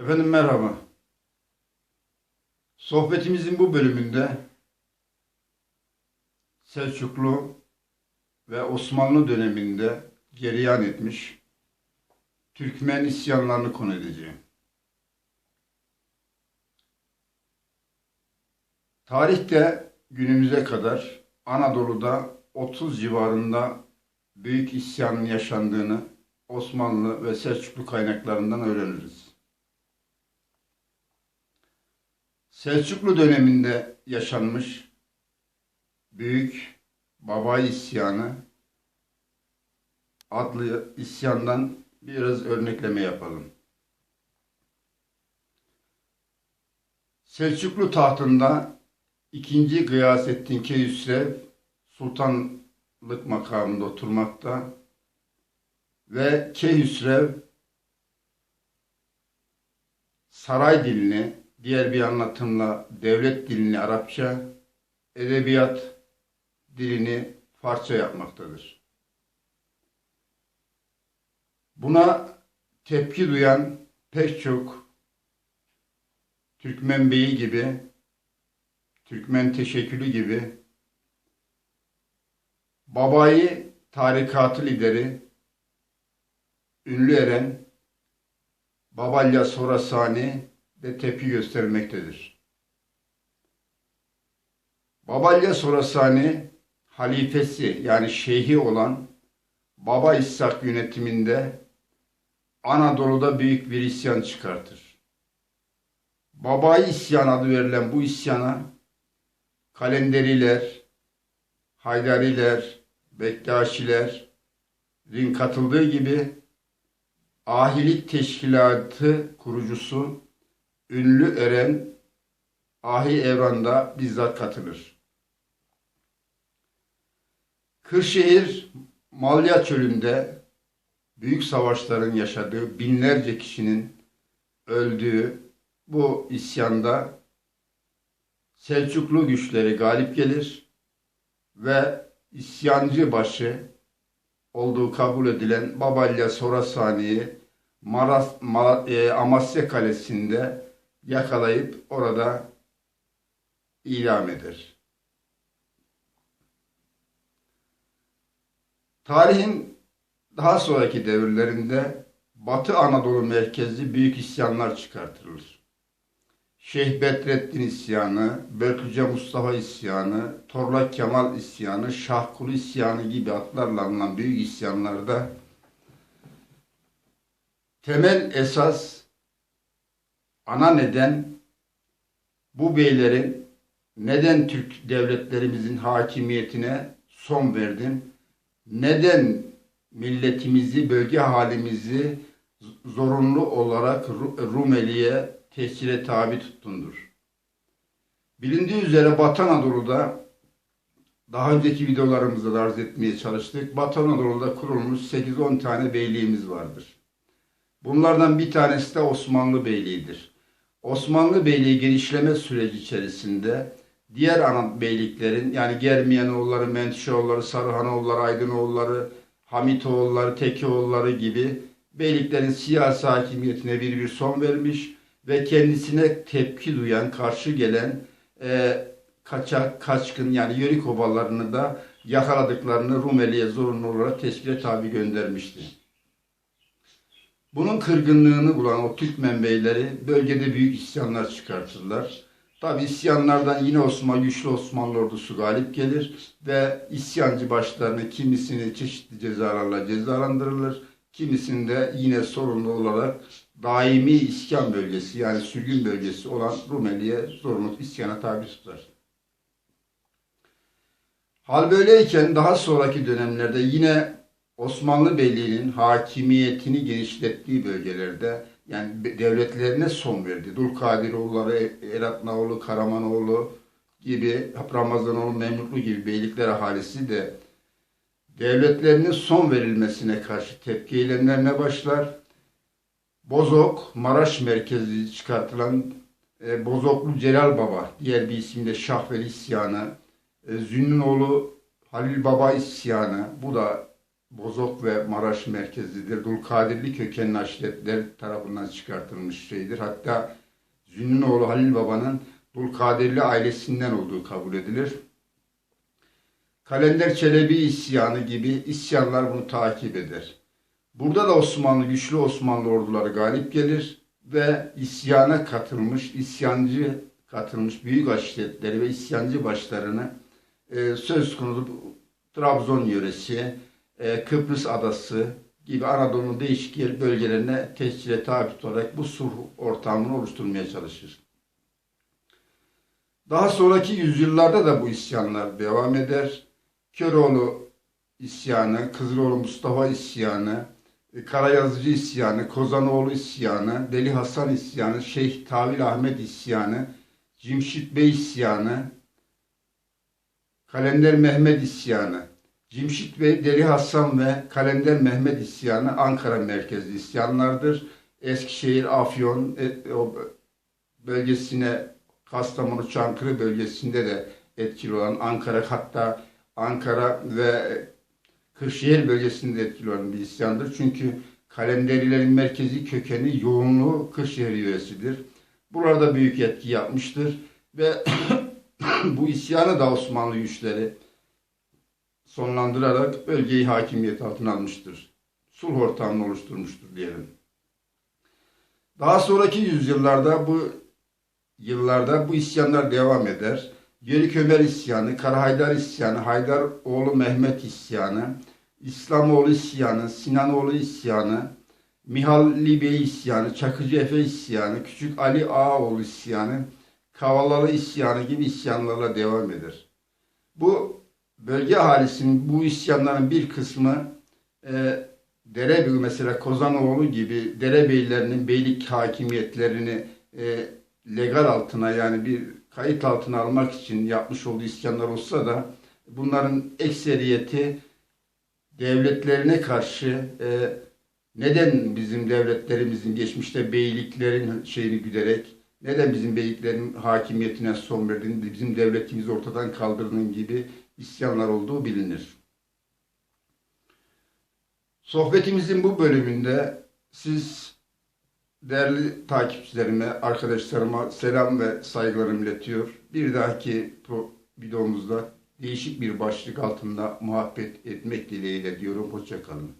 Efendim merhaba. Sohbetimizin bu bölümünde Selçuklu ve Osmanlı döneminde cereyan etmiş Türkmen isyanlarını konu edeceğim. Tarihte günümüze kadar Anadolu'da 30 civarında büyük isyanın yaşandığını Osmanlı ve Selçuklu kaynaklarından öğreniriz. Selçuklu döneminde yaşanmış büyük Baba isyanı adlı isyandan biraz örnekleme yapalım. Selçuklu tahtında 2. Gıyasettin Keyhüsrev sultanlık makamında oturmakta ve Keyhüsrev saray dilini diğer bir anlatımla devlet dilini Arapça, edebiyat dilini Farsça yapmaktadır. Buna tepki duyan pek çok Türkmen Beyi gibi, Türkmen Teşekkülü gibi Babayı tarikatı lideri ünlü eren Babalya Sorasani de tepki göstermektedir. Babalya Sorasani halifesi yani şeyhi olan Baba İshak yönetiminde Anadolu'da büyük bir isyan çıkartır. Baba isyan adı verilen bu isyana Kalenderiler, Haydariler, Bektaşilerin katıldığı gibi Ahilik Teşkilatı kurucusu ünlü Eren Ahi Evran'da bizzat katılır. Kırşehir Malya Çölü'nde büyük savaşların yaşadığı binlerce kişinin öldüğü bu isyanda Selçuklu güçleri galip gelir ve isyancı başı olduğu kabul edilen Babalya Sorasani'yi Maras, Mara, e, Amasya Kalesi'nde yakalayıp orada idam eder. Tarihin daha sonraki devirlerinde Batı Anadolu merkezli büyük isyanlar çıkartılır. Şeyh Bedrettin isyanı, Börtüce Mustafa isyanı, Torlak Kemal isyanı, Şahkulu isyanı gibi adlarla anılan büyük isyanlarda temel esas ana neden bu beylerin neden Türk devletlerimizin hakimiyetine son verdin? Neden milletimizi, bölge halimizi zorunlu olarak Rumeli'ye tescile tabi tuttundur. Bilindiği üzere Batı Anadolu'da daha önceki videolarımızda da arz etmeye çalıştık. Batı Anadolu'da kurulmuş 8-10 tane beyliğimiz vardır. Bunlardan bir tanesi de Osmanlı Beyliği'dir. Osmanlı Beyliği genişleme süreci içerisinde diğer ana beyliklerin yani Germiyanoğulları, Menteşeoğulları, Sarıhanoğulları, Aydınoğulları, Hamitoğulları, Tekioğulları gibi beyliklerin siyasi hakimiyetine bir bir son vermiş ve kendisine tepki duyan, karşı gelen e, kaçak, kaçkın yani Yörük obalarını da yakaladıklarını Rumeli'ye zorunlu olarak teşkile tabi göndermişti. Bunun kırgınlığını bulan o Türkmen beyleri bölgede büyük isyanlar çıkartırlar. Tabi isyanlardan yine Osmanlı, güçlü Osmanlı ordusu galip gelir ve isyancı başlarını kimisini çeşitli cezalarla cezalandırılır. Kimisini de yine sorumlu olarak daimi iskan bölgesi yani sürgün bölgesi olan Rumeli'ye zorunlu isyana tabi tutar. Hal böyleyken daha sonraki dönemlerde yine Osmanlı Beyliği'nin hakimiyetini genişlettiği bölgelerde yani devletlerine son verdi. Dulkadiroğulları, Eratnaoğlu, Karamanoğlu gibi, Ramazanoğlu, Memluklu gibi beylikler ahalisi de devletlerinin son verilmesine karşı tepki eylemlerine başlar. Bozok, Maraş merkezli çıkartılan e, Bozoklu Celal Baba, diğer bir isimde Şahveli isyanı, e, Zünnünoğlu Halil Baba isyanı, bu da Bozok ve Maraş merkezlidir. Dulkadirli kökenli aşiretler tarafından çıkartılmış şeydir. Hatta Zünnün oğlu Halil Baba'nın Dulkadirli ailesinden olduğu kabul edilir. Kalender Çelebi isyanı gibi isyanlar bunu takip eder. Burada da Osmanlı, güçlü Osmanlı orduları galip gelir ve isyana katılmış, isyancı katılmış büyük aşiretleri ve isyancı başlarını e, söz konusu Trabzon yöresi, e, Kıbrıs adası gibi Anadolu'nun değişik yer bölgelerine tescile tabi tutarak bu sulh ortamını oluşturmaya çalışır. Daha sonraki yüzyıllarda da bu isyanlar devam eder. Köroğlu isyanı, Kızıloğlu Mustafa isyanı, e, Karayazıcı isyanı, Kozanoğlu isyanı, Deli Hasan isyanı, Şeyh Tavil Ahmet isyanı, Cimşit Bey isyanı, Kalender Mehmet isyanı, Cimşit Bey, Deli Hasan ve Kalender Mehmet isyanı Ankara merkezli isyanlardır. Eskişehir, Afyon e, o bölgesine Kastamonu, Çankırı bölgesinde de etkili olan Ankara hatta Ankara ve Kırşehir bölgesinde etkili olan bir isyandır. Çünkü kalenderilerin merkezi kökeni yoğunluğu Kırşehir yöresidir. Burada büyük etki yapmıştır ve bu isyanı da Osmanlı güçleri sonlandırarak bölgeyi hakimiyet altına almıştır. Sulh ortamını oluşturmuştur diyelim. Daha sonraki yüzyıllarda bu yıllarda bu isyanlar devam eder. Yörük Ömer isyanı, Karahaydar isyanı, Haydaroğlu Mehmet isyanı, İslamoğlu isyanı, Sinanoğlu isyanı, Mihalli Bey isyanı, Çakıcı Efe isyanı, Küçük Ali Ağaoğlu isyanı, Kavalalı isyanı gibi isyanlarla devam eder. Bu bölge ahalisinin bu isyanların bir kısmı e, derebey mesela Kozanoğlu gibi derebeylerinin beylik hakimiyetlerini e, legal altına yani bir kayıt altına almak için yapmış olduğu isyanlar olsa da bunların ekseriyeti devletlerine karşı e, neden bizim devletlerimizin geçmişte beyliklerin şeyini güderek neden bizim beyliklerin hakimiyetine son verdiğini, bizim devletimizi ortadan kaldırdığın gibi isyanlar olduğu bilinir. Sohbetimizin bu bölümünde siz değerli takipçilerime, arkadaşlarıma selam ve saygılarımı iletiyor. Bir dahaki videomuzda değişik bir başlık altında muhabbet etmek dileğiyle diyorum. Hoşçakalın.